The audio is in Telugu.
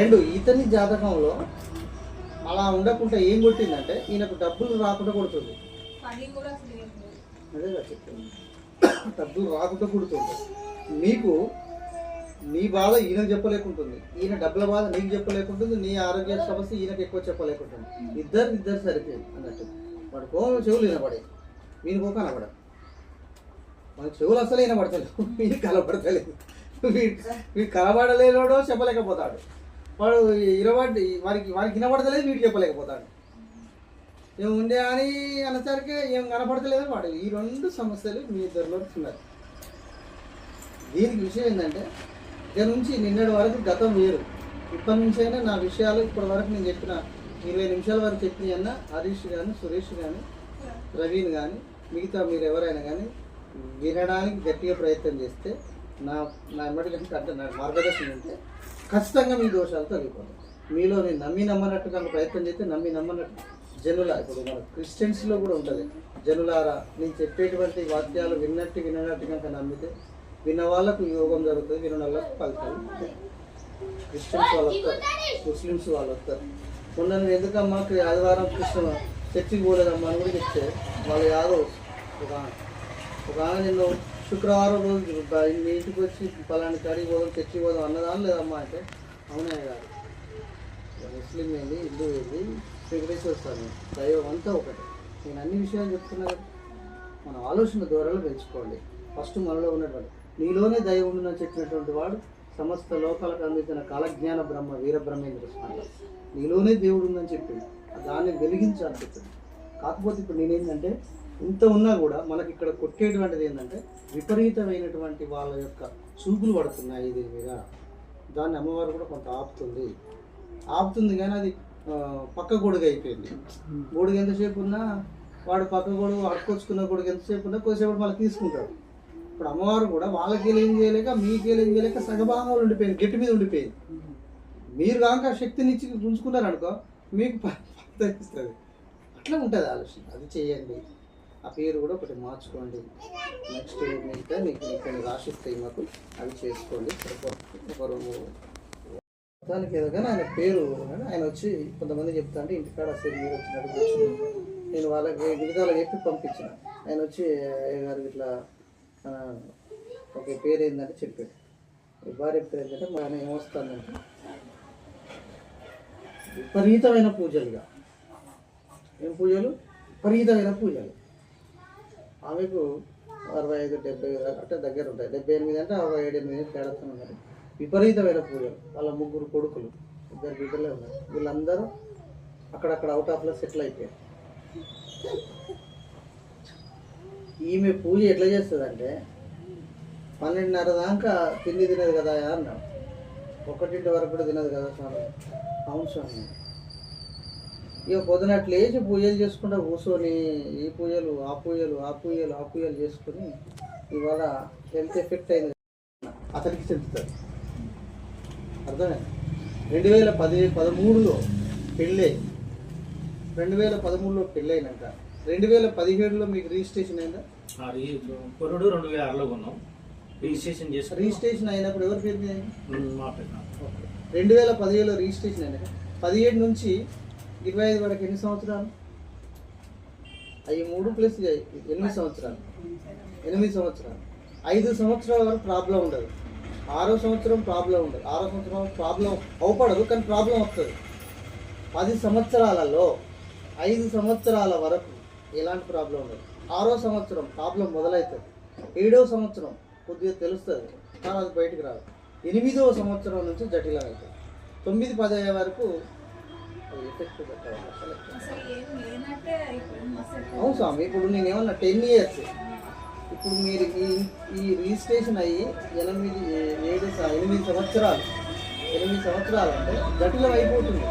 రెండు ఇతని జాతకంలో అలా ఉండకుండా ఏం కొట్టిందంటే ఈయనకు డబ్బులు రాకుండా కొడుతుంది. చెప్తాను డబ్బులు రాకుండా కొడుతుంది. నీకు నీ బాధ ఈయనకు చెప్పలేకుంటుంది. ఈయన డబ్బుల బాధ నీకు చెప్పలేకుంటుంది. నీ ఆరోగ్య సమస్య ఈయనకు ఎక్కువ చెప్పలేకుంటుంది. ఇద్దరు ఇద్దరు సరిపోయింది అన్నట్టు. వాడు కో చెవులు వినపడే. వీనికో కనపడ మన చెవులు అసలు వినపడతలేదు వీడికి కనపడతలేదు. వీడు వీడు చెప్పలేకపోతాడు. వాడు ఇరవై వారికి వారికి వినపడతలేదు వీడు చెప్పలేకపోతాడు. ఏం ఉండే అని అనేసరికి ఏం కనపడతలేదు వాడు. ఈ రెండు సమస్యలు మీ ఇద్దరిలో ఉన్నాయి. దీనికి విషయం ఏంటంటే ఇక నుంచి నిన్నటి వరకు గతం వేరు. ఇప్పటి నుంచి అయినా నా విషయాలు ఇప్పటి వరకు నేను చెప్పిన ఇరవై నిమిషాల వరకు చెప్పిన అన్న హరీష్ కానీ సురేష్ కానీ ప్రవీణ్ కానీ మిగతా మీరు ఎవరైనా కానీ వినడానికి గట్టిగా ప్రయత్నం చేస్తే నా నా ఎమ్మటి అంటే నా మార్గదర్శనం అంటే ఖచ్చితంగా మీ దోషాలు తగ్గిపోతాయి మీలో నేను నమ్మి నమ్మనట్టుగా ప్రయత్నం చేస్తే నమ్మి నమ్మనట్టు జనుల ఇప్పుడు మన క్రిస్టియన్స్లో కూడా ఉంటుంది. జనులారా నేను చెప్పేటువంటి వాక్యాలు విన్నట్టు విననట్టు కనుక నమ్మితే విన్న వాళ్ళకు యోగం జరుగుతుంది విన్న వాళ్ళకు ఫలితాలు క్రిస్టియన్స్ వాళ్ళు వస్తారు ముస్లిమ్స్ వాళ్ళు వస్తారు మొన్న ఎందుకమ్మా ఆదివారం కృష్ణ చర్చికి పోలేదమ్మా అని కూడా చెప్తే వాళ్ళు యాదో ఒక ఒక ఆమె నిన్ను శుక్రవారం రోజు మీ ఇంటికి వచ్చి పలాని కడిగి పోదాం చర్చి పోదాం అన్నదా లేదమ్మా అంటే అవునే కాదు ముస్లిం ఏంది హిందూ ఏంది వెంకటేశ్వర స్వామి దైవం అంతా ఒకటే. నేను అన్ని విషయాలు చెప్తున్నా మన ఆలోచన దూరాలు పెంచుకోండి. ఫస్ట్ మనలో ఉన్నటువంటి నీలోనే దైవం ఉందని చెప్పినటువంటి వాడు సమస్త లోకాలకు అందించిన కాలజ్ఞాన బ్రహ్మ వీరబ్రహ్మేంద్ర స్వామి నీలోనే దేవుడు ఉందని చెప్పింది దాన్ని వెలిగించాలని చెప్పింది కాకపోతే ఇప్పుడు నేనేంటంటే ఇంత ఉన్నా కూడా మనకి ఇక్కడ కొట్టేటువంటిది ఏంటంటే విపరీతమైనటువంటి వాళ్ళ యొక్క చూపులు పడుతున్నాయి దీని మీద. దాన్ని అమ్మవారు కూడా కొంత ఆపుతుంది. ఆపుతుంది కానీ అది పక్క గొడుగు అయిపోయింది. గొడుగు ఎంతసేపు ఉన్నా వాడు పక్క గొడుగు అడుకొచ్చుకున్న గొడుగు ఎంతసేపు ఉన్నా కొద్దిసేపు మళ్ళీ తీసుకుంటాడు. ఇప్పుడు అమ్మవారు కూడా వాళ్ళకి ఏం చేయలేక మీకు ఏం చేయలేక సగభాగంలో ఉండిపోయింది గట్టి మీద ఉండిపోయింది. మీరు కాక శక్తిని ఇచ్చి ఉంచుకున్నారు అనుకో మీకు ఇస్తుంది. అట్లా ఉంటుంది ఆలోచన. అది చేయండి. ఆ పేరు కూడా ఒకటి మార్చుకోండి. నెక్స్ట్ మిగతా మీకు కొన్ని రాసిస్తాయి మాకు. అవి చేసుకోండి. సరిపోతుంది ఒక రెండు మొత్తానికి ఆయన పేరు కానీ ఆయన వచ్చి కొంతమంది చెప్తా అంటే ఇంటికాడ అసలు మీరు వచ్చినట్టు నేను వాళ్ళకి మిగతా చెప్పి పంపించిన. ఆయన వచ్చి అయ్యగారు ఇట్లా ఒక పేరు ఏంటంటే చెప్పాడు. భార్య పేరు ఏంటంటే మా ఆయన ఏమొస్తానంటే విపరీతమైన పూజలుగా ఏం పూజలు? విపరీతమైన పూజలు. ఆమెకు అరవై ఐదు డెబ్బై ఐదు అంటే దగ్గర ఉంటాయి. డెబ్బై ఎనిమిది అంటే అరవై ఏడు ఎనిమిది తేడాతో ఉన్నారు విపరీతమైన పూజలు. వాళ్ళ ముగ్గురు కొడుకులు. ఇద్దరు బిడ్డలే ఉన్నారు. వీళ్ళందరూ అక్కడక్కడ అవుట్ ఆఫ్లో సెటిల్ అయిపోయారు. ఈమె పూజ ఎట్లా చేస్తుందంటే పన్నెండున్నర దాకా తిండి తినదు కదా అన్నాడు. ఒకటింటి వరకు కూడా తినదు కదా స్వామి. అవును స్వామి. ఇక పొద్దునట్లు లేచి పూజలు చేసుకుంటా కూర్చొని ఈ పూజలు ఆ పూజలు ఆ పూజలు ఆ పూజలు చేసుకుని ఇవాళ హెల్త్ ఎఫెక్ట్ అయింది. అతనికి చెందుతుంది అర్థమైంది? రెండు వేల పది పదమూడులో పెళ్ళే. రెండు వేల పదమూడులో పెళ్ళైనాక. రెండు వేల పదిహేడులో మీకు రిజిస్ట్రేషన్ అయిందా? కొనుడు రెండు వేల ఆరులో కొన్నాం. రిజిస్ట్రేషన్ చేసుకుని రిజిస్ట్రేషన్ అయినప్పుడు ఎవరి పేరు మీద రెండు వేల పదిహేడులో రిజిస్ట్రేషన్ అయినాక పదిహేడు నుంచి ఇరవై ఐదు వరకు ఎన్ని సంవత్సరాలు? అవి మూడు ప్లస్ ఎనిమిది సంవత్సరాలు. ఎనిమిది సంవత్సరాలు. ఐదు సంవత్సరాల వరకు ప్రాబ్లం ఉండదు. ఆరో సంవత్సరం ప్రాబ్లం ఉండదు. ఆరో సంవత్సరం ప్రాబ్లం అవపడదు కానీ ప్రాబ్లం వస్తుంది. పది సంవత్సరాలలో ఐదు సంవత్సరాల వరకు ఎలాంటి ప్రాబ్లం ఉండదు. ఆరో సంవత్సరం ప్రాబ్లం మొదలవుతుంది ఏడో సంవత్సరం కొద్దిగా తెలుస్తుంది కానీ అది బయటికి రాదు. ఎనిమిదో సంవత్సరం నుంచి జటిలం అవుతుంది తొమ్మిది పది అయ్యే వరకు అవును స్వామి ఇప్పుడు నేను ఏమన్నా టెన్ ఇయర్స్ ఇప్పుడు మీరు ఈ ఈ రిజిస్ట్రేషన్ అయ్యి ఎనిమిది ఏడు ఎనిమిది సంవత్సరాలు ఎనిమిది సంవత్సరాలు అంటే జటిలం అయిపోతుంది.